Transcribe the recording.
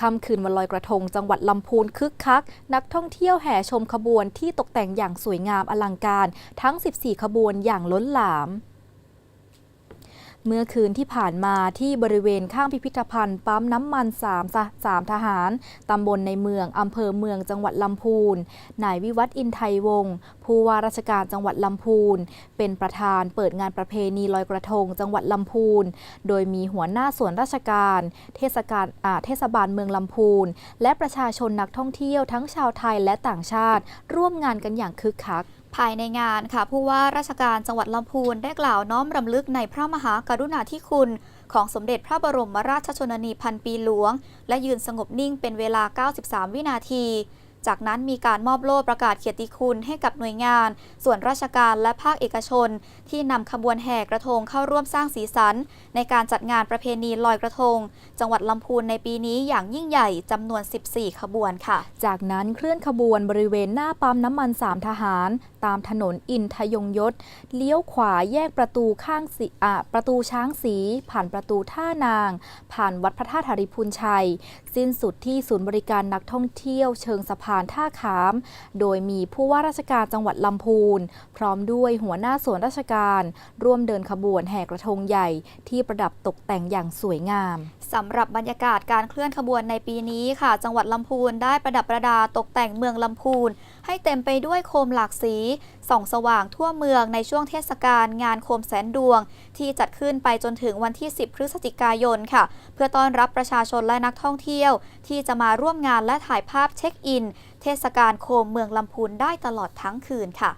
ค่ำคืนวันลอยกระทง จังหวัดลำพูนคึกคัก นักท่องเที่ยวแห่ชมขบวนที่ตกแต่งอย่างสวยงามอลังการ ทั้ง 14 ขบวนอย่างล้นหลาม เมื่อคืนที่ผ่านมาที่บริเวณข้างพิพิธภัณฑ์ปั๊มน้ำมันสามสสามทหาร ตำบลในเมือง อำเภอเมืองจังหวัดลำพูน นายวิวัฒน์อินไทยวงศ์ผู้ว่าราชการจังหวัดลำพูน เป็นประธานเปิดงานประเพณีลอยกระทง จังหวัดลำพูน โดยมีหัวหน้าส่วนราชการ เทศกาลเทศบาลเมืองลำพูน และประชาชนนักท่องเที่ยวทั้งชาวไทยและต่างชาติ ร่วมงานกันอย่างคึกคัก ภายในงานค่ะผู้ว่าราชการจังหวัดลำพูนได้กล่าวน้อมรำลึกในพระมหากรุณาธิคุณ ของสมเด็จพระบรมราชชนนีพันปีหลวง และยืนสงบนิ่งเป็นเวลา 93 วินาที จากนั้นมีการมอบโล่ประกาศเกียรติคุณให้กับหน่วยงาน ส่วนราชการและภาคเอกชน ที่นำขบวนแห่กระทงเข้าร่วมสร้างสีสัน ในการจัดงานประเพณีลอยกระทง จังหวัดลำพูนในปีนี้อย่างยิ่งใหญ่จำนวน 14 ขบวนค่ะ จากนั้นเคลื่อนขบวนบริเวณหน้าปั๊มน้ำมันสามทหาร ตามถนนอินทยงยศ เลี้ยวขวาแยกประตูข้างสีอะประตูช้างสี ผ่านประตูท่านาง ผ่านวัดพระธาตุหริพุนชัย สิ้นสุดที่ศูนย์บริการนักท่องเที่ยวเชิงสะพานท่าขาม โดยมีผู้ว่าราชการจังหวัดลำพูน พร้อมด้วยหัวหน้าส่วนราชการ ร่วมเดินขบวนแห่กระทงใหญ่ที่ประดับตกแต่งอย่างสวยงามสำหรับบรรยากาศการเคลื่อนขบวนในปีนี้ค่ะ จังหวัดลำพูนได้ประดับประดาตกแต่งเมืองลำพูน ให้เต็มไปด้วยโคมหลากสี ส่องสว่างทั่วเมืองในช่วงเทศกาลงานโคมแสนดวง ที่จัดขึ้นไปจนถึงวันที่ 10 พฤศจิกายนค่ะ เพื่อต้อนรับประชาชนและนักท่องเที่ยว ที่จะมาร่วมงานและถ่ายภาพเช็คอินเทศกาลโคมเมืองลำพูนได้ตลอดทั้งคืนค่ะ